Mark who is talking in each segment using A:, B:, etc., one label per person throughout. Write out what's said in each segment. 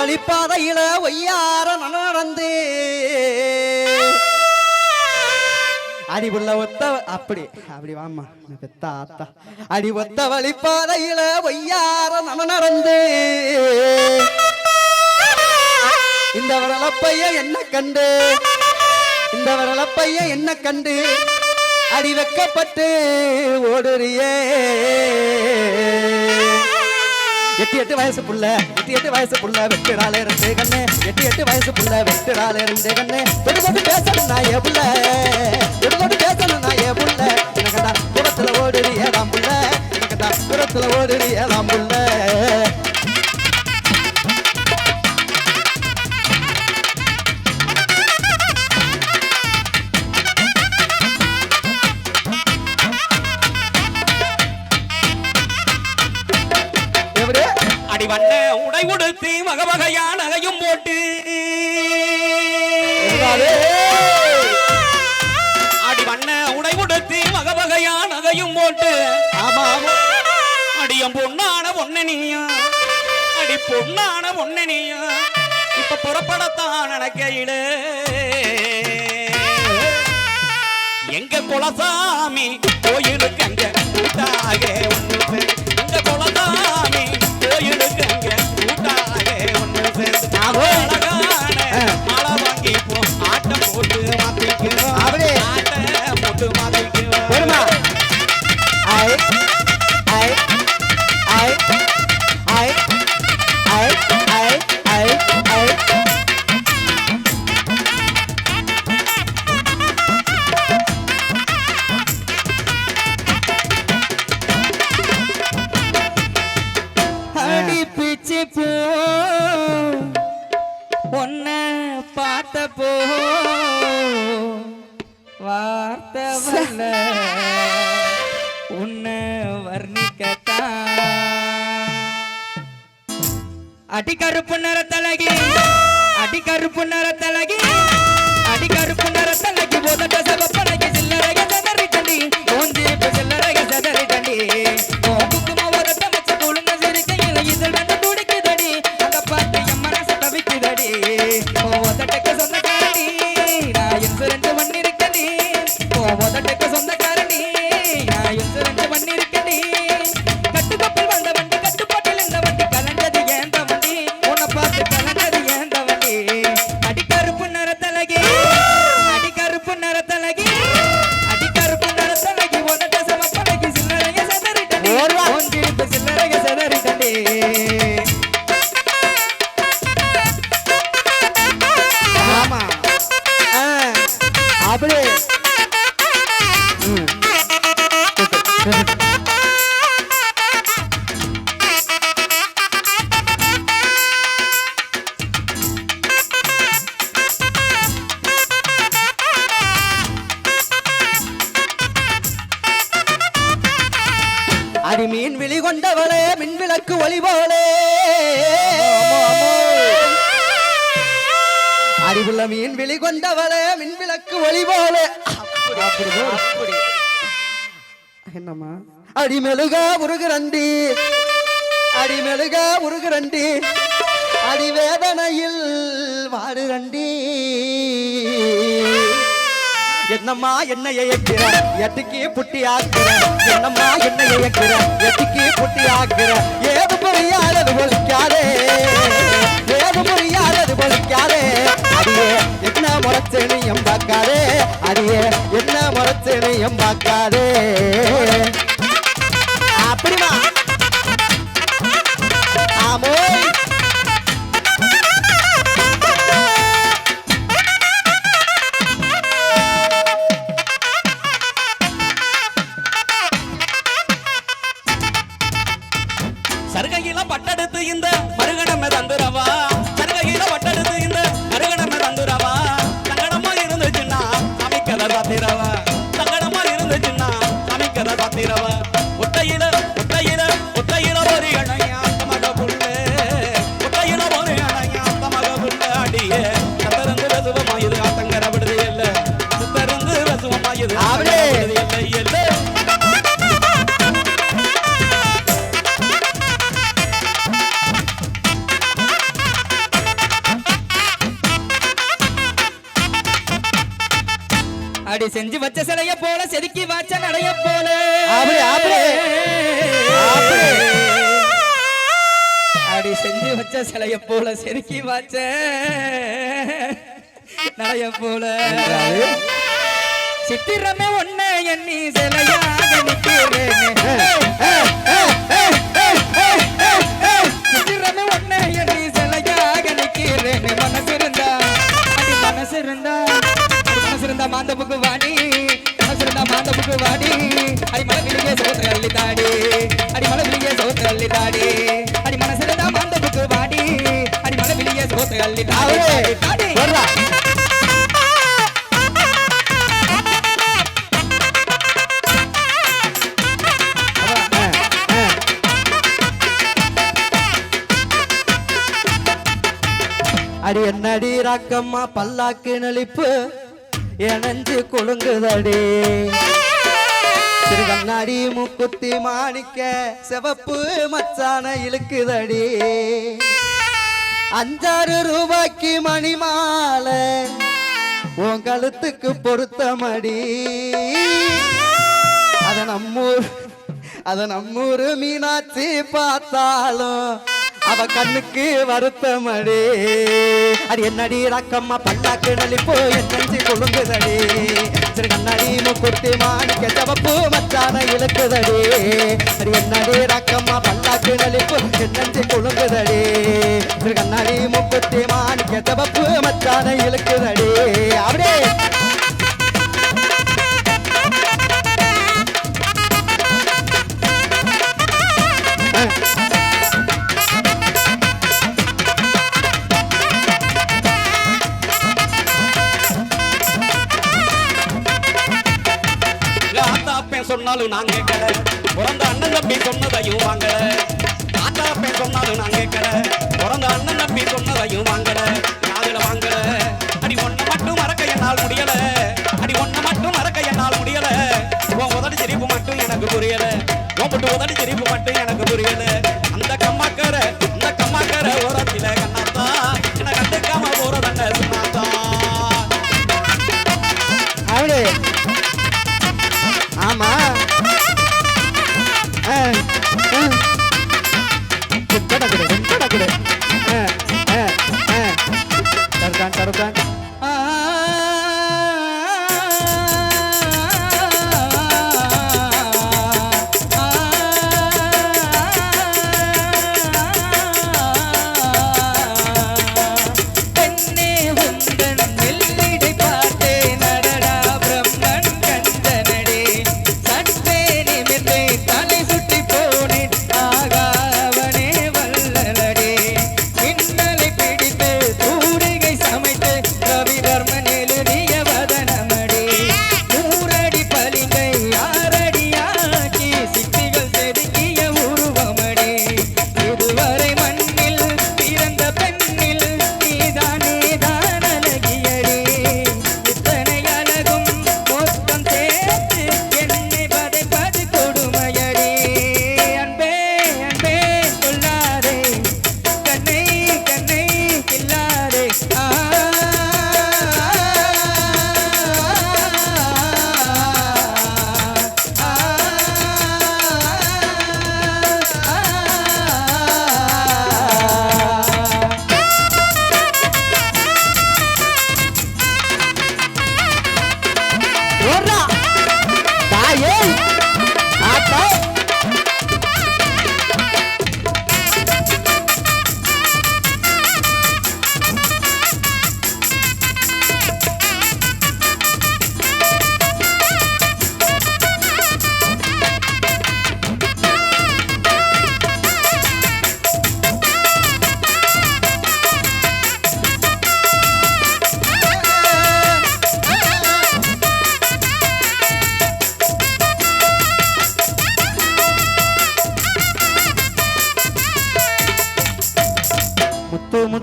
A: வழிப்பாதையில ஒய்யார நடந்து. அடிபுள்ள ஒத்த அப்படி அப்படி வாமா பெத்த ஆத்தா அடி ஒத்த வழிப்பாதையில ஒய்யார நன நடந்து. இந்த வரலப்பைய என்ன கண்டு? இந்த வரலப்பைய என்ன கண்டு? அடி வெக்கப்பட்டு ஓடுறியே. எட்டு எட்டு வயசு புள்ள எட்டு எட்டு வயசு புள்ள வெட்டுறாளே இருந்தே கண்ணே. எட்டு எட்டு வயசு புள்ள வெட்டுறாளே இருந்தே கண்ணே. தொட்டு பேசணும் நான் ஏ புள்ள. தொட்டு பேசணும் நான் ஏ புள்ள. எனக்கடா புறத்துல ஓடுறி ஏதாம் புள்ள. எனக்கடா புறத்துல ஓடுறி ஏதாம் புள்ள.
B: அடியம் பொண்ணான பொன்னனியா அடி பொண்ணான பொன்னனியா இப்ப புறப்படத்தான் நினைக்கையில எங்க குலசாமி கோயிலுக்கு அங்க
A: அடிமெழுகா உருகுரண்டி அடி மெழுகா உருகுரண்டி அடி வாடுரண்டி என்னம்மா என்ன இயக்கிற? எட்டுக்கு புட்டி ஆக்குற. என்னம்மா என்ன இயக்கிற? எட்டுக்கு புட்டி ஆக்குற. ஏது புரியாதது பொழிக்காதே. ஏது புரியாதது பொழிக்காதே. அடியே என்ன முறைச்சனையும் பார்க்காதே. அடியே என்ன முறைச்சனையும் பார்க்காதே. அப்படிமா ஆமோ?
B: சருகையில பட்டெடுத்து இந்த மருகணம் தந்துரவா சருகையில பட்டெடுத்து இந்த மருகணம் தந்துரவா சங்கடமா இருந்துச்சுன்னா சமைக்கத சாத்திரவா? சங்கடமா இருந்துச்சுன்னா சமைக்கத சாத்திரவா? செதுக்கி வாச்ச நடைய போல.
A: அப்படி, அப்படி. அப்படி.
B: அடி செஞ்சு வச்ச சிலைய போல செதுக்கி வாச்ச நடைய போல. சித்திரமே ஒன்ன எண்ணி சிலையாக சித்திரமே ஒன்ன எண்ணி சிலையாக நிக்கிறேனே மனசு இருந்தா அடி மனசு இருந்தா. புக்கு வாடி. மனசு இருந்தா மாந்த புக்கு வாடி. அடி மலை விழிய சோத்து அள்ளி தாடி. அடி மலை விழிய சோத்து அள்ளி தாடி. அடி மனசு இருந்தா மாந்த புக்கு வாடி அடி மலை விழிய சோத்து அள்ளி தாடி.
A: அடி என்னடி ராக்கம்மா பல்லாக்கு நெளிப்பு. எனஞ்சு குலுங்குதடி. திரு கண்ணாடி முக்குத்தி மாணிக்க சிவப்பு மச்சான இழுக்குதடி. அஞ்சாறு ரூபாய்க்கு மணி மாலை உன் கழுத்துக்கு பொருத்தமடி. அத நம்மூர் அத நம்மூர் மீனாட்சி பார்த்தாலும் அவ கண்ணுக்கு வருத்தமடி. அது என்னடி ரக்கம்மா பல்லாக்கு நலிப்போ என்னஞ்சி கொழுங்குதடி சரி கண்ணாடி முக்குத்தி மாணிக்க தவப்பு மச்சான இழுக்குதடி. அது என்னடி ரக்கம்மா பல்லாக்கு நலிப்பு என்னஞ்சி கொழுங்குதடி சரி கண்ணாடி முக்குத்தி மாணிக்க தவப்பு மச்சான இழுக்குதடி. அப்படியே.
C: சொன்னாலும் நான் கேட்கல. பிறந்த அண்ணன் தம்பி சொன்னதையும் வாங்கல. ஆத்தாப்பேன் சொன்னாலும் நான் கேட்கல. பிறந்த அண்ணன் தம்பி சொன்னதையும் வாங்கல. யாதுல வாங்கல. அடி ஒன்ன மட்டும் மறக்க என்னால் முடியல. அடி ஒன்ன மட்டும் மறக்க என்னால் முடியல. உன் உதடி சிரிப்பு மட்டும் எனக்கு புரியல. உன் மட்டும் உதடி சிரிப்பு மட்டும் எனக்கு புரியல.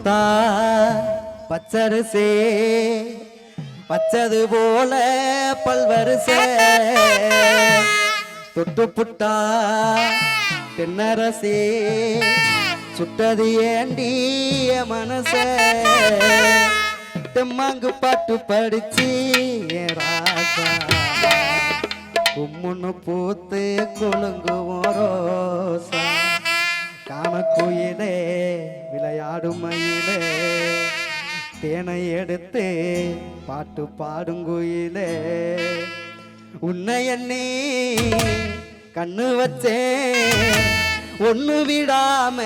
A: முத்து முத்தா பச்சரிசே பச்சது போல பல்வரிசே. தொட்டு புட்டா தென்னரசே சுட்டது ஏண்டிய மனச தெம்மாங்கு பாட்டு படிச்சு ராசா கும்முன்னு பூத்து குலுங்குவோம் ரோசா. காமக்குயிலே விளையாடும் மயிலே தேனை எடுத்து பாட்டு பாடுங்குயிலே உன்னை எண்ணி கண்ணு வச்சேன் ஒண்ணு விடாம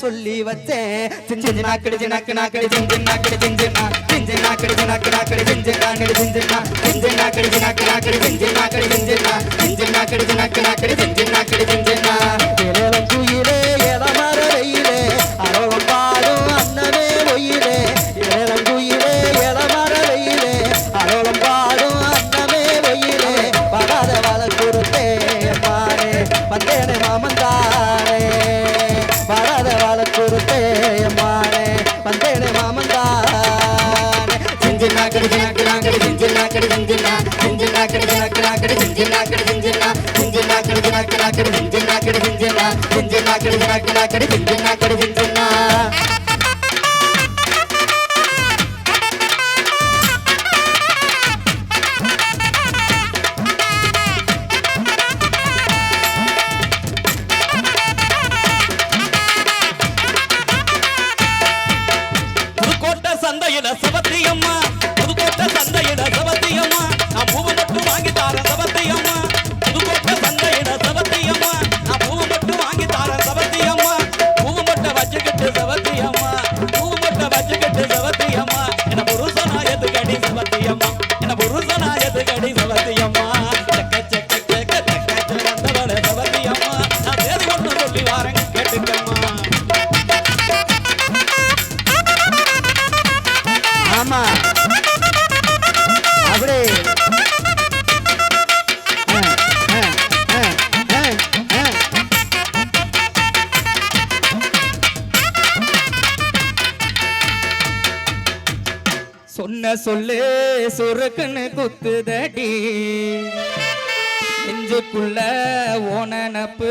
A: சொல்லி வச்சேன் சிஞ்சு நாக்கடி நாக்கு நாக்கடி சிஞ்சு நாக்கடி சிஞ்சு சிஞ்சு நாக்கடி நாக்கு நாக்கடி சிஞ்சு நாக்கடி சிஞ்சு சிஞ்சு நாக்கடி நாக்கு நாக்கடி சிஞ்சு நாக்கடி நாக்கடி நாக்கு நாக்கடி நாக்கடி வெயிலே அரோகம் பாடும் அண்ணனே ஒயிலே இளங்குயிலே இளமர வெயிலே அரோகம் பாடும் அன்னமே ஒயிலே படாத வள கொடுத்தே மாறே வந்தேனே மாமந்தானே படாத வள கொடுத்தே மாறே வந்தேனே மாமந்தானே சிஞ்சு நாக்கடி நாக்கு நாக்கடி சிஞ்சு நாக்கடி சிஞ்சு சிஞ்சு நாக்கடி நாக்கு நாக்கடி சிஞ்சு நாக்கடி சிஞ்சு நாக்கடி நாக்கு நாக்கடி சிஞ்சு நாக்கடி சிஞ்சு சிஞ்சு நாக்கடி நாக்கு நாக்கடி சிஞ்சு நாக்கடி சிஞ்சு
B: சொன்ன சொல்லு? சுருக்குன்னு குத்துதடி. நெஞ்சுக்குள்ள ஓனப்பு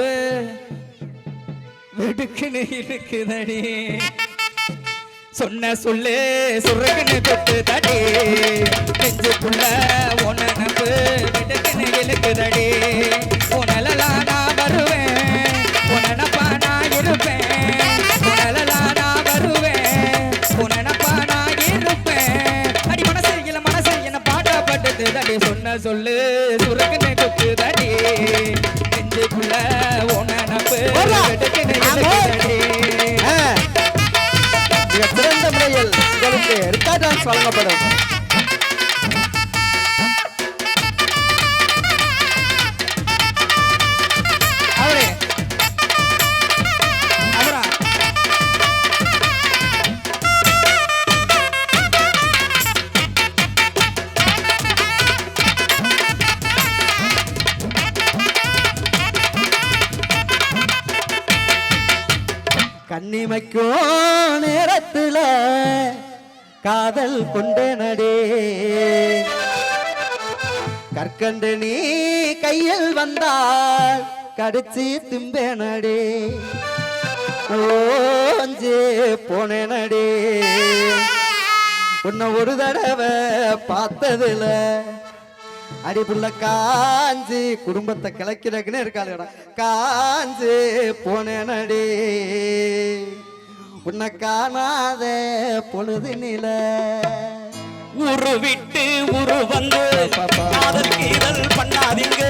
B: வெடுக்குன்னு இருக்குதடி. சொன்ன சொல்லு சுருக்குன்னு குத்துதடி. நெஞ்சுக்குள்ள ஓனப்பு வெடுக்குன்னு இழுக்குதடி உனலலாம் தடி சொன்ன சொல்லு சுருக்குன்னு நெஞ்சுக்குள்ள. வெடுக்குன்னு
A: ஆமா.
B: இழுக்குதடி
A: ஆ. மிக சிறந்த முறையில் உங்களுக்கு ரிக்கா டான்ஸ் வழங்கப்படும் கண்ணிமைக்கும் நேரத்துல காதல் கொண்டேனடே. கற்கண்டு நீ கையில் வந்தால் கடிச்சு திம்பேனடே. ஓஞ்சே போனேனடே. உன்னை ஒரு தடவை பார்த்ததுல அடிப்புள்ள காஞ்சி குடும்பத்தை கிளக்கிறக்குன்னு இருக்காளுடா. காஞ்சி போனேனடே. உன்னை காணாத பொழுது நில.
C: ஊரு விட்டு ஊரு வந்து பண்ணாதீங்க.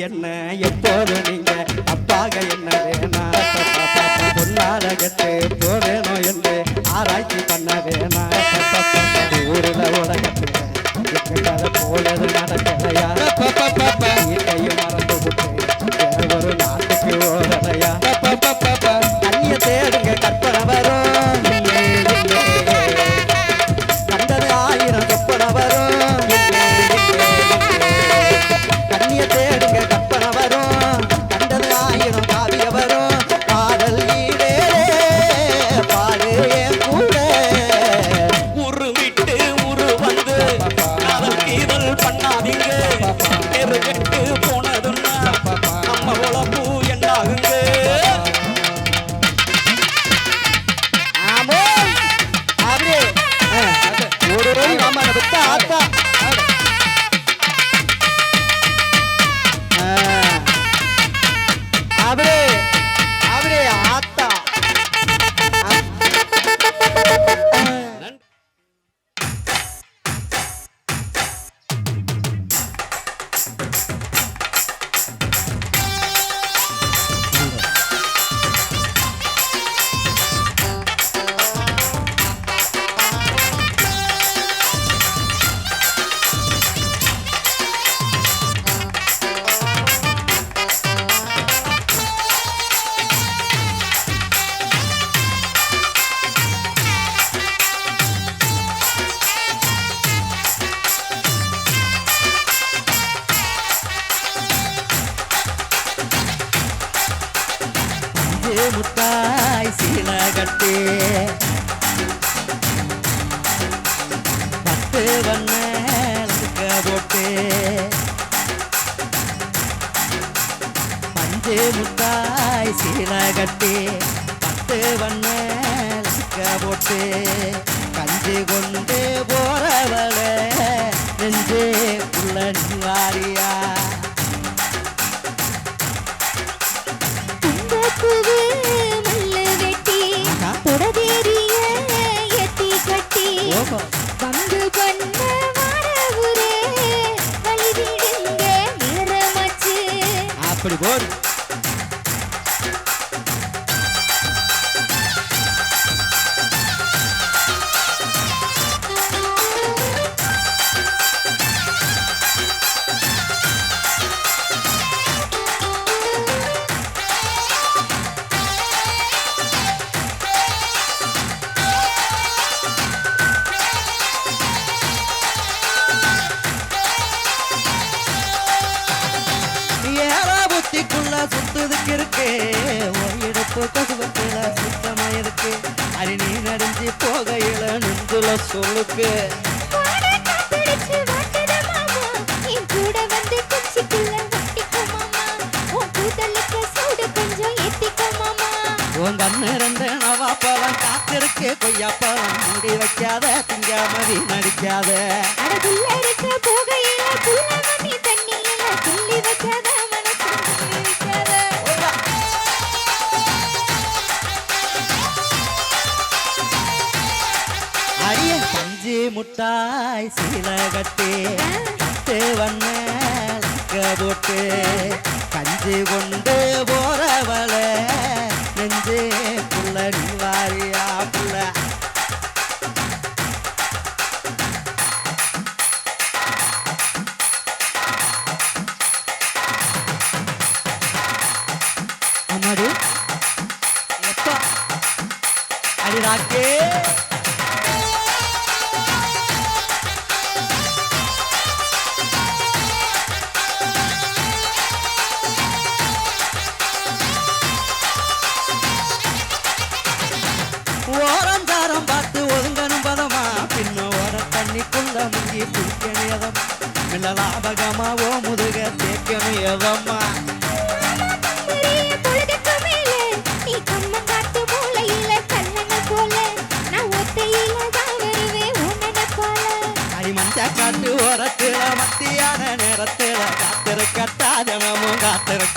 A: என்ன? எப்போது நீங்க அப்பாக என்ன வேணா? பொன்னால கெட்டு போவேணும் என்று ஆராய்ச்சி பண்ண வேணா? ஊரில் உலகத்தில் போலது நடக்கலையா போட்டு பஞ்சு முத்தாய் சீனா கட்டி பத்து வண்ண போட்டு. கஞ்சி கொண்டு போறவளே நெஞ்சே உள்ள
D: நிவாரியா. Welcome.
A: அப்படி
D: உன்
A: கண்ணு ரெண்டு நவாப்பழம் காத்திருக்கு கொய்யாப்பழம் மூடி வைக்காத திங்காமதி நடிக்காத.
D: போகையில தண்ணியில துள்ளி வைக்காத.
A: அரிய முட்டாய் சீல கட்டி பத்து போட்டு. கஞ்சி கொண்டு போறவள நெஞ்சு புள்ள நீ வாரியா புள்ள. அம்மாடி? எப்பா? அடி ராக்கே.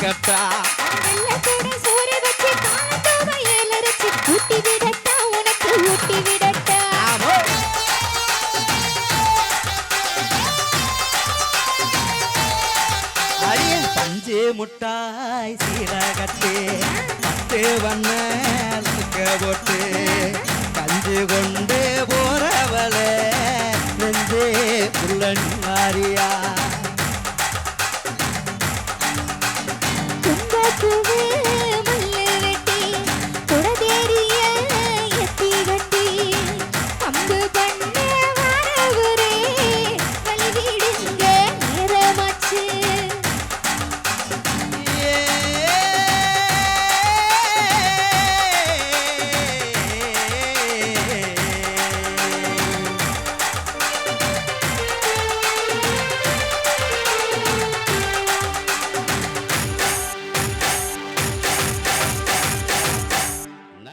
A: காத்திருக்கட்டா
D: ஊட்டி விடட்டா உனக்கு ஊட்டி விடட்டா
A: பஞ்சு முட்டாய் சீரகத்தே பத்து வண்ண போட்டு கொண்டு போறவளே நெஞ்சே புள்ளன் மாறியா
D: தத்துவே